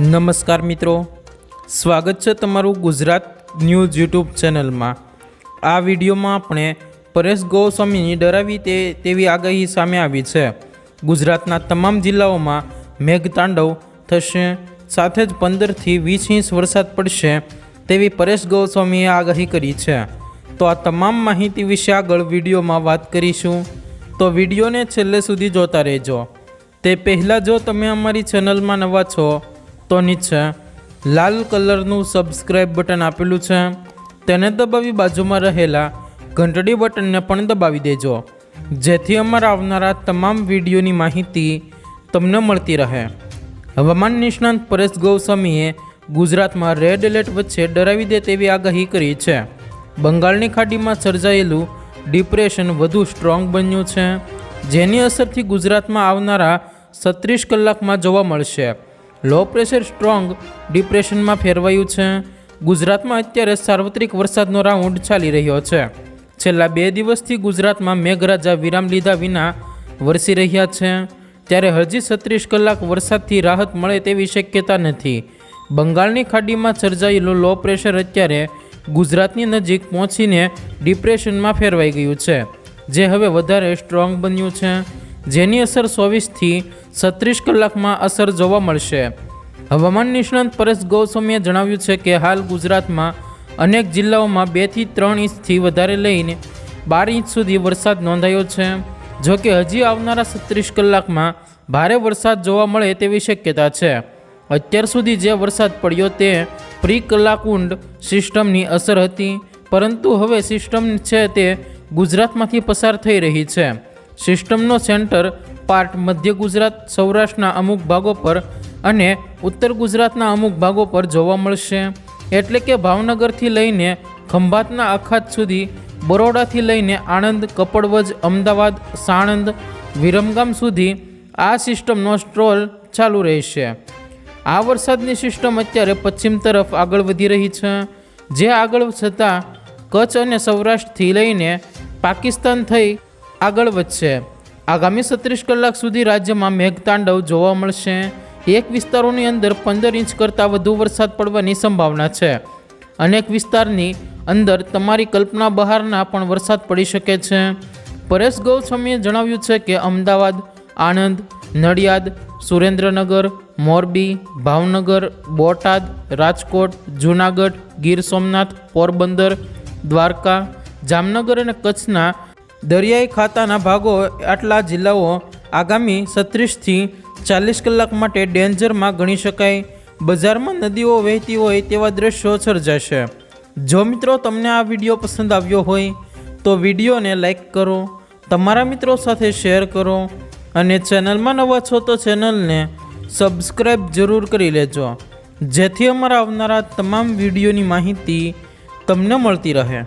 નમસ્કાર મિત્રો. સ્વાગત છે તમારું ગુજરાત ન્યૂઝ યુટ્યુબ ચેનલમાં. આ વિડીયોમાં આપણે પરેશ ગોસ્વામીની ડરાવી તે, તેવી આગાહી સામે આવી છે. ગુજરાતના તમામ જિલ્લાઓમાં મેઘતાંડવ થશે, સાથે જ પંદરથી વીસ ઇંચ વરસાદ પડશે તેવી પરેશ ગોસ્વામીએ આગાહી કરી છે. તો આ તમામ માહિતી વિશે આગળ વિડીયોમાં વાત કરીશું. તો વિડીયોને છેલ્લે સુધી જોતા રહેજો. તે પહેલાં જો તમે અમારી ચેનલમાં નવા છો તો નીચે લાલ કલરનું સબસ્ક્રાઇબ બટન આપેલું છે. તેને દબાવી બાજુમાં રહેલા ઘંટડી બટનને પણ દબાવી દેજો. જેથી અમારા આવનારા તમામ વિડીયોની માહિતી તમને મળતી રહે. હવામાન નિષ્ણાંત પરેશ ગૌસ્વામીએ ગુજરાતમાં રેડ એલર્ટ વચ્ચે ડરાવી દે તેવી આગાહી કરી છે. બંગાળની ખાડીમાં સર્જાયેલું ડિપ્રેશન વધુ સ્ટ્રોંગ બન્યું છે. જેની અસરથી ગુજરાતમાં આવનારા સત્રીસ કલાકમાં જોવા મળશે. લો પ્રેશર સ્ટ્રોંગ ડિપ્રેશનમાં ફેરવાયું છે. ગુજરાતમાં અત્યારે સાર્વત્રિક વરસાદનો રાઉન્ડ ચાલી રહ્યો છે. છેલ્લા બે દિવસથી ગુજરાતમાં મેઘરાજા વિરામ લીધા વિના વરસી રહ્યા છે. ત્યારે હજી છત્રીસ કલાક વરસાદથી રાહત મળે તેવી શક્યતા નથી. બંગાળની ખાડીમાં સર્જાયેલું લો પ્રેશર અત્યારે ગુજરાતની નજીક પહોંચીને ડિપ્રેશનમાં ફેરવાઈ ગયું છે, જે હવે વધારે સ્ટ્રોંગ બન્યું છે. જેની અસર ચોવીસથી છત્રીસ કલાકમાં અસર જોવા મળશે. હવામાન નિષ્ણાંત પરેશ ગૌસ્વામીએ જણાવ્યું છે કે હાલ ગુજરાતમાં અનેક જિલ્લાઓમાં બેથી ત્રણ ઇંચથી વધારે લઈને બાર ઇંચ સુધી વરસાદ નોંધાયો છે. જો કે હજી આવનારા છત્રીસ કલાકમાં ભારે વરસાદ જોવા મળે તેવી શક્યતા છે. અત્યાર સુધી જે વરસાદ પડ્યો તે પ્રી કલાકુંડ સિસ્ટમની અસર હતી, પરંતુ હવે સિસ્ટમ છે તે ગુજરાતમાંથી પસાર થઈ રહી છે. સિસ્ટમનો સેન્ટર પાર્ટ મધ્ય ગુજરાત સૌરાષ્ટ્રના અમુક ભાગો પર અને ઉત્તર ગુજરાતના અમુક ભાગો પર જોવા મળશે. એટલે કે ભાવનગરથી લઈને ખંભાતના અખાત સુધી, બરોડાથી લઈને આણંદ, કપડવજ, અમદાવાદ, સાણંદ, વિરમગામ સુધી આ સિસ્ટમનો સ્ટ્રોલ ચાલુ રહેશે. આ વરસાદની સિસ્ટમ અત્યારે પશ્ચિમ તરફ આગળ વધી રહી છે. જે આગળ જતાં કચ્છ અને સૌરાષ્ટ્રથી લઈને પાકિસ્તાન થઈ આગળ વધશે. આગામી છત્રીસ કલાક સુધી રાજ્યમાં મેઘતાંડવ જોવા મળશે. એક વિસ્તારોની અંદર પંદર ઇંચ કરતાં વધુ વરસાદ પડવાની સંભાવના છે. અનેક વિસ્તારની અંદર તમારી કલ્પના બહારના પણ વરસાદ પડી શકે છે. પરેશ ગૌસ્વામીએ જણાવ્યું છે કે અમદાવાદ, આણંદ, નડિયાદ, સુરેન્દ્રનગર, મોરબી, ભાવનગર, બોટાદ, રાજકોટ, જૂનાગઢ, ગીર સોમનાથ, પોરબંદર, દ્વારકા, જામનગર અને કચ્છના દરિયાઈ ખાતાના ભાગો આટલા જિલ્લાઓ આગામી છત્રીસથી ચાલીસ કલાક માટે ડેન્જરમાં ગણી શકાય. બજારમાં નદીઓ વહેતી હોય તેવા દ્રશ્યો સર્જાશે. જો મિત્રો તમને આ વીડિયો પસંદ આવ્યો હોય, તો વિડીયોને લાઈક કરો, તમારા મિત્રો સાથે શેર કરો અને ચેનલમાં નવા છો તો ચેનલને સબસ્ક્રાઈબ જરૂર કરી લેજો. જેથી અમારા આવનારા તમામ વિડીયોની માહિતી તમને મળતી રહે.